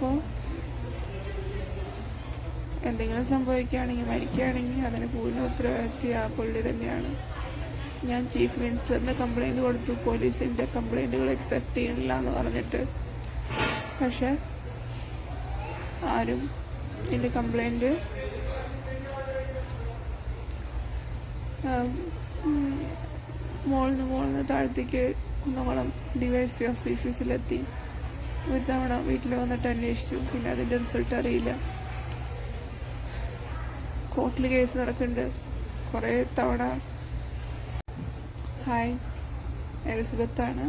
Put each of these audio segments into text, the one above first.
ഞാനിപ്പോൾ എന്തെങ്കിലും സംഭവിക്കുകയാണെങ്കിൽ മരിക്കുകയാണെങ്കിൽ അതിന് പൂർണ ഉത്തരവാദിത്വം ആ പുള്ളി തന്നെയാണ്. ഞാൻ ചീഫ് മിനിസ്റ്ററിന്റെ കംപ്ലൈന്റ് കൊടുത്തു പോലീസിന്റെ കംപ്ലൈന്റുകൾ അക്സെപ്റ്റ് ചെയ്യണില്ല എന്ന് പറഞ്ഞിട്ട്. പക്ഷെ ആരും എന്റെ കംപ്ലൈന്റ് മോളിന്ന് മോളിന്ന് താഴത്തേക്ക് കുന്നംകുളം ഡിവൈസ് പി ഓഫീസിലെത്തി ഒരു തവണ വീട്ടിൽ വന്നിട്ട് അന്വേഷിച്ചു. പിന്നെ അതിന്റെ റിസൾട്ട് അറിയില്ല. കോർട്ടിൽ കേസ് നടക്കുന്നുണ്ട്. കുറേ തവണ. ഹായ് എലിസബത്താണ്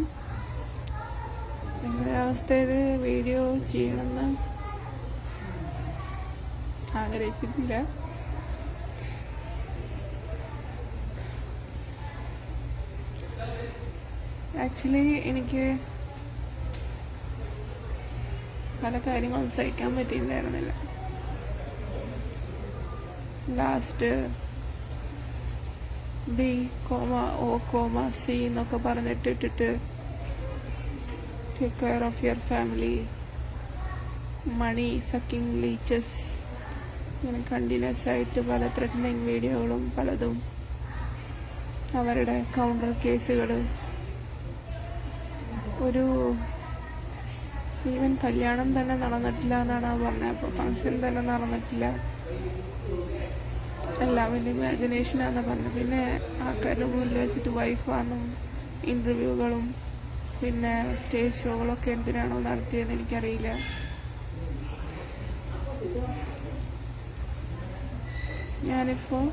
നിങ്ങളുടെ അവസ്ഥയിൽ വീഡിയോ ചെയ്യണമെന്ന് ആഗ്രഹിച്ചിട്ടില്ല. ആക്ച്വലി എനിക്ക് പല കാര്യങ്ങളും സഹിക്കാൻ പറ്റിയിട്ടുണ്ടായിരുന്നില്ല. Last B comma O comma C എന്നൊക്കെ പറഞ്ഞിട്ട് ഇട്ടിട്ട് take care of your family money sucking leeches ഇങ്ങനെ കണ്ടിന്യൂസ് ആയിട്ട് പല ത്രെറ്റനിങ് വീഡിയോകളും പലതും അവരുടെ കൗണ്ടർ കേസുകൾ ഒരു ഈവൻ കല്യാണം തന്നെ നടന്നിട്ടില്ല എന്നാണ് പറഞ്ഞത്. അപ്പോൾ ഫങ്ഷൻ തന്നെ നടന്നിട്ടില്ല. എല്ലാം വലിയ ഇമാജിനേഷനാണെന്ന് പറഞ്ഞു പിന്നെ ആൾക്കാരുടെ മുന്നിൽ വെച്ചിട്ട് വൈഫാണെന്നും ഇന്റർവ്യൂകളും പിന്നെ സ്റ്റേജ് ഷോകളൊക്കെ എന്തിനാണോ നടത്തിയതെന്ന് എനിക്കറിയില്ല. ഞാനിപ്പോൾ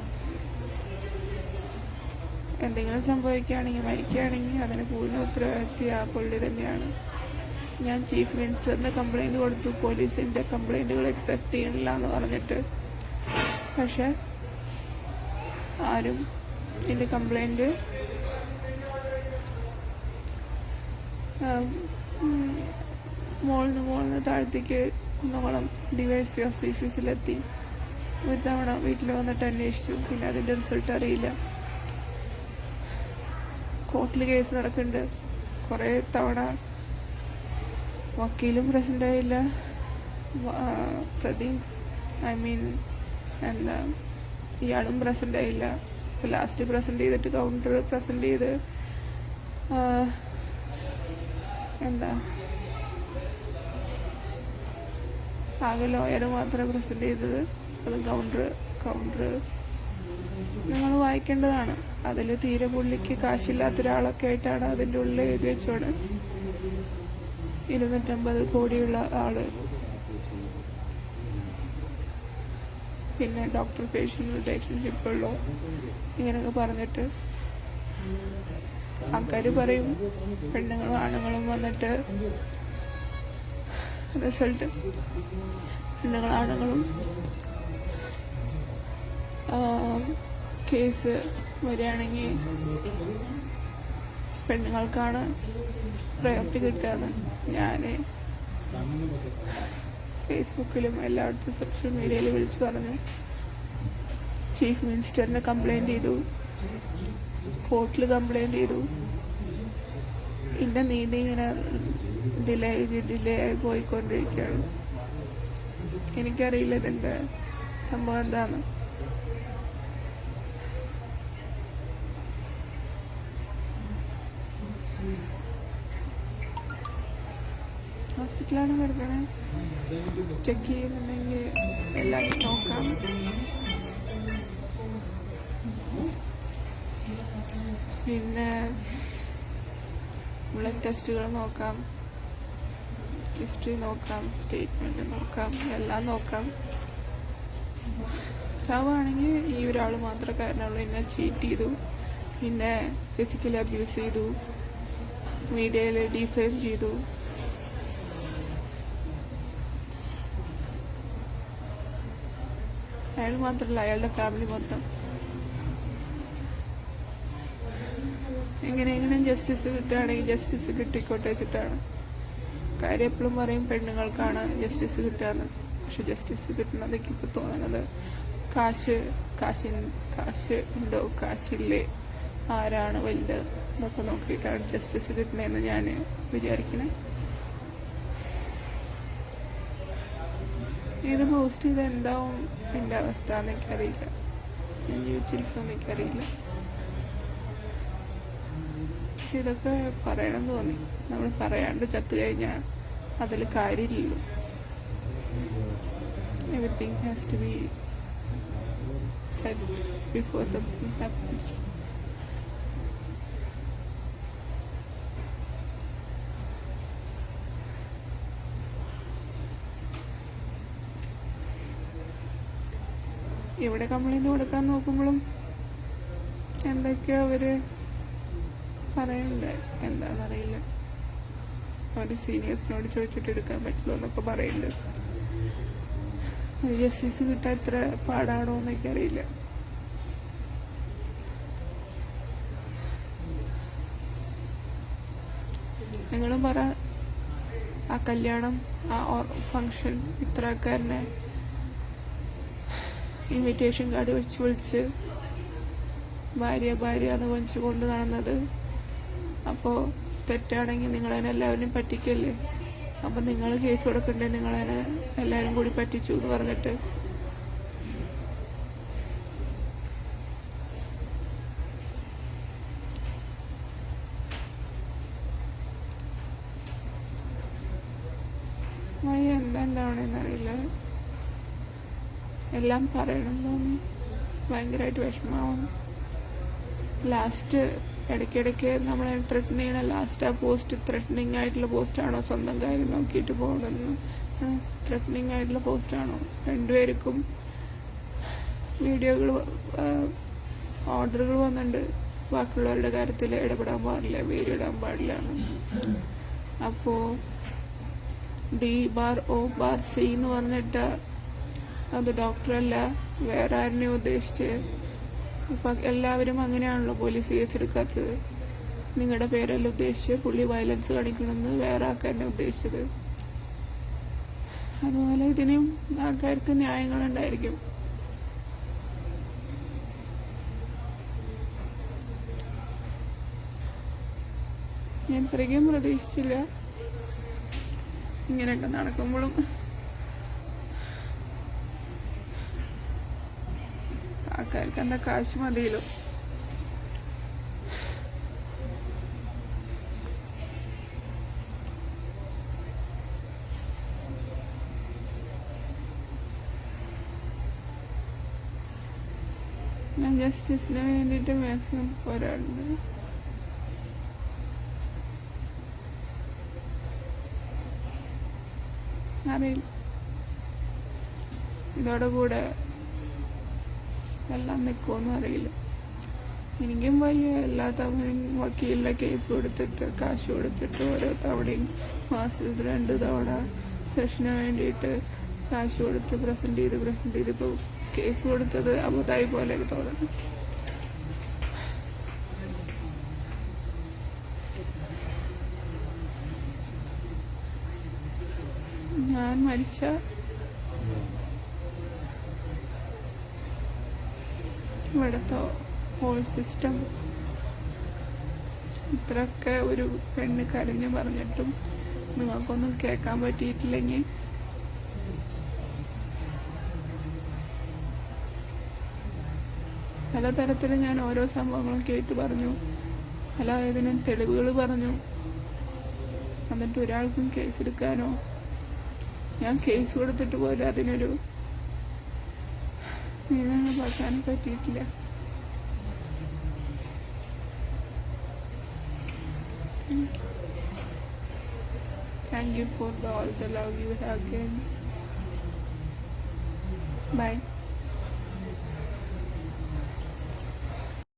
എന്തെങ്കിലും സംഭവിക്കുകയാണെങ്കിൽ മരിക്കുകയാണെങ്കിൽ അതിന് പൂർണ ഉത്തരവാദിത്വം ആ പുള്ളി തന്നെയാണ്. ഞാൻ ചീഫ് മിനിസ്റ്ററിന് കംപ്ലൈന്റ് കൊടുത്തു. പോലീസിന്റെ കംപ്ലൈന്റുകൾ അക്സെപ്റ്റ് ചെയ്യണില്ല എന്ന് പറഞ്ഞിട്ട്. പക്ഷേ ആരും എന്റെ കംപ്ലൈന്റ് മോളിന്ന് മോളിന്ന് താഴത്തേക്ക് കുന്നംകുളം ഡിവൈസ് പി ഓഫീസിലെത്തി ഒരു തവണ വീട്ടിൽ വന്നിട്ട് അന്വേഷിച്ചു. പിന്നെ അതിന്റെ റിസൾട്ട് അറിയില്ല. കോർട്ടിൽ കേസ് നടക്കുന്നുണ്ട്. കുറേ തവണ വക്കീലും പ്രസന്റ് ആയില്ല വ- പ്രതി ഐ മീൻ എന്താ ഇയാളും പ്രസന്റ് ആയില്ല ലാസ്റ്റ് പ്രസന്റ് ചെയ്തിട്ട് കൗണ്ടർ പ്രസന്റ് ചെയ്ത് എന്താ ആകെ ലോയർ മാത്രമേ പ്രസന്റ് ചെയ്തത്. അത് കൗണ്ടർ കൗണ്ടർ നിങ്ങൾ വായിക്കേണ്ടതാണ്. അതിൽ തീരെ പുള്ളിക്ക് കാശില്ലാത്ത ഒരാളൊക്കെ ആയിട്ടാണ് അതിന്റെ ഉള്ളിൽ എഴുതി വെച്ചോട് ഇരുന്നൂറ്റമ്പത് കോടിയുള്ള ആൾ. പിന്നെ ഡോക്ടർ പേഷ്യന്റ് റിലേഷൻഷിപ്പ് ഉള്ളു? ഇങ്ങനെയൊക്കെ പറഞ്ഞിട്ട് ആൾക്കാർ പറയും പെണ്ണുങ്ങളും ആണുങ്ങളും വന്നിട്ട് റിസൾട്ട് പെണ്ണുങ്ങളും ആണുങ്ങളും കേസ് വരികയാണെങ്കിൽ പെണ്ണുങ്ങൾക്കാണ് പ്രയോറിറ്റി കിട്ടുകയെന്ന് ഞാൻ ഫേസ്ബുക്കിലും എല്ലായിടത്തും സോഷ്യൽ മീഡിയയിൽ വിളിച്ചു പറഞ്ഞു ചീഫ് മിനിസ്റ്ററിന് കംപ്ലൈന്റ് ചെയ്തു. കോർട്ടിൽ കംപ്ലൈന്റ് ചെയ്തു. പിന്നെ നീതി ഇങ്ങനെ ഡിലേ ഡിലേ ആയി പോയിക്കൊണ്ടിരിക്കുകയാണ്. എനിക്കറിയില്ല ഇതിന്റെ സംഭവം എന്താണെന്ന് ഹോസ്പിറ്റലാണ് കിടക്കണേ. ചെക്ക് ചെയ്യുന്നുണ്ടെങ്കിൽ എല്ലാവരും നോക്കാം. പിന്നെ ബ്ലഡ് ടെസ്റ്റുകൾ നോക്കാം. ഹിസ്റ്ററി നോക്കാം സ്റ്റേറ്റ്മെന്റ് നോക്കാം എല്ലാം നോക്കാം. ചാവാണെങ്കിൽ ഈ ഒരാൾ മാത്രം കാരണമുള്ളൂ. എന്നെ ചീറ്റ് ചെയ്തു. പിന്നെ ഫിസിക്കലി അബ്യൂസ് ചെയ്തു. മീഡിയയിൽ ഡിഫെയിം ചെയ്തു. അയാൾ മാത്രമല്ല അയാളുടെ ഫാമിലി മൊത്തം. എങ്ങനെ എങ്ങനെ ജസ്റ്റിസ് കിട്ടുകയാണെങ്കിൽ ജസ്റ്റിസ് കിട്ടിക്കോട്ടെ വെച്ചിട്ടാണ്. കാര്യം എപ്പോഴും പറയും പെണ്ണുങ്ങൾക്കാണ് ജസ്റ്റിസ് കിട്ടുകയെന്ന്. പക്ഷെ ജസ്റ്റിസ് കിട്ടുന്നത് ഇപ്പൊ തോന്നുന്നത് കാശ് കാശി കാശ് ഉണ്ടോ? കാശില്ലേ? ആരാണ് വലുത്? എന്നൊക്കെ നോക്കിയിട്ടാണ് ജസ്റ്റിസ് കിട്ടുന്നതെന്ന് ഞാൻ വിചാരിക്കണേ. ഇത് പോസ്റ്റ് ചെയ്ത് എന്താവും എന്റെ അവസ്ഥ എനിക്കറിയില്ല ഞാൻ ജീവിച്ചിരിക്കുമെന്ന് എനിക്കറിയില്ല ഇതൊക്കെ പറയണം എന്ന് തോന്നി. നമ്മൾ പറയാണ്ട് ചത്തു കഴിഞ്ഞാൽ അതിൽ കാര്യമില്ലല്ലോ. Everything has to be said before something happens ഇവിടെ കംപ്ലൈന്റ് കൊടുക്കാൻ നോക്കുമ്പോഴും എന്തൊക്കെയോ അവർ പറയുന്നുണ്ട് എന്താണെന്നറിയില്ല അവർ സീനിയേഴ്സിനോട് ചോദിച്ചിട്ട് എടുക്കാൻ പറ്റുള്ളൂ എന്നൊക്കെ പറയുന്നുണ്ട് ജസ്റ്റിസ് കിട്ടാൻ ഇത്ര പാടാണോ എന്നൊക്കെ അറിയില്ല. നിങ്ങളും പറ ആ കല്യാണം ആ ഫങ്ഷൻ ഇത്ര ആൾക്കാരനെ ഇൻവിറ്റേഷൻ കാർഡ് വെച്ച് വിളിച്ച് ഭാര്യ ഭാര്യ എന്ന് വിളിച്ച് കൊണ്ട് നടന്നത്. അപ്പോൾ തെറ്റാണെങ്കിൽ നിങ്ങളതിനെ എല്ലാവരും പറ്റിക്കല്ലേ? അപ്പം നിങ്ങൾ കേസ് കൊടുക്കണ്ടേ? നിങ്ങളതിനെ എല്ലാവരും കൂടി പറ്റിച്ചു എന്ന് പറഞ്ഞിട്ട്. എന്താണെന്നറിയില്ല എല്ലാം പറയണം തോന്നി ഭയങ്കരമായിട്ട് വിഷമാവും ലാസ്റ്റ് ഇടയ്ക്കിടയ്ക്ക് നമ്മൾ ത്രെട്ടൻ ചെയ്യണ ലാസ്റ്റ് ആ പോസ്റ്റ് ത്രെട്ടനിങ് ആയിട്ടുള്ള പോസ്റ്റാണോ സ്വന്തം കാര്യം നോക്കിയിട്ട് പോകണമെന്ന്. ത്രെട്ടനിങ് ആയിട്ടുള്ള പോസ്റ്റാണോ രണ്ടുപേർക്കും വീഡിയോകൾ ഓർഡറുകൾ വന്നിട്ടുണ്ട്. ബാക്കിയുള്ളവരുടെ കാര്യത്തിൽ ഇടപെടാൻ പാടില്ല ഇടാൻ പാടില്ല അപ്പോ D bar O bar C എന്ന് പറഞ്ഞിട്ട് അത് ഡോക്ടറല്ല വേറെ ആരെയും ഉദ്ദേശിച്ച്? അപ്പൊ എല്ലാവരും അങ്ങനെയാണല്ലോ പോലീസ് കേസെടുക്കാത്തത് നിങ്ങളുടെ പേരല്ല ഉദ്ദേശിച്ച്? പുള്ളി വയലൻസ് കാണിക്കണമെന്ന് വേറെ ആൾക്കാരനെ ഉദ്ദേശിച്ചത്. അതുപോലെ ഇതിനും ആൾക്കാർക്ക് ന്യായങ്ങളുണ്ടായിരിക്കും. ഞാൻ ഇത്രയ്ക്കും പ്രതീക്ഷിച്ചില്ല. ഇങ്ങനെയൊക്കെ നടക്കുമ്പോഴും ആൾക്കാർക്ക് എന്താ കാശ് മതിയല്ലോ? ഞാൻ ജസ്റ്റിസിന് വേണ്ടിയിട്ട് മാക്സിമം പോരാടുന്നു. അറിയില്ല. ഇതോടെ കൂടെ എല്ലാം നിൽക്കുമെന്നും അറിയില്ല. എനിക്കും വയ്യ. എല്ലാ തവണയും വക്കീലിന്റെ കേസ് കൊടുത്തിട്ട് കാശ് കൊടുത്തിട്ട് ഓരോ തവണയും മാസത്തിൽ രണ്ട് തവണ സെഷന് വേണ്ടിയിട്ട് കാശ് കൊടുത്ത് പ്രസന്റ് ചെയ്ത് പ്രസന്റ് ചെയ്ത് ഇപ്പോൾ കേസ് കൊടുത്തത് അബുദായി പോലെ തോന്നുന്നു. ഞാൻ മരിച്ച ഇവിടുത്തെ ഹോൾ സിസ്റ്റം ഇത്രയൊക്കെ ഒരു പെണ്ണ് കരഞ്ഞു പറഞ്ഞിട്ടും നിങ്ങൾക്കൊന്നും കേൾക്കാൻ പറ്റിയിട്ടില്ലെങ്കിൽ പലതരത്തിൽ ഞാൻ ഓരോ സംഭവങ്ങളും കേട്ട് പറഞ്ഞു. പല ഇതിനും തെളിവുകൾ പറഞ്ഞു. എന്നിട്ട് ഒരാൾക്കും കേസെടുക്കാനോ ഞാൻ കേസ് കൊടുത്തിട്ട് പോലും അതിനൊരു Thank you for all the love you have given. Bye.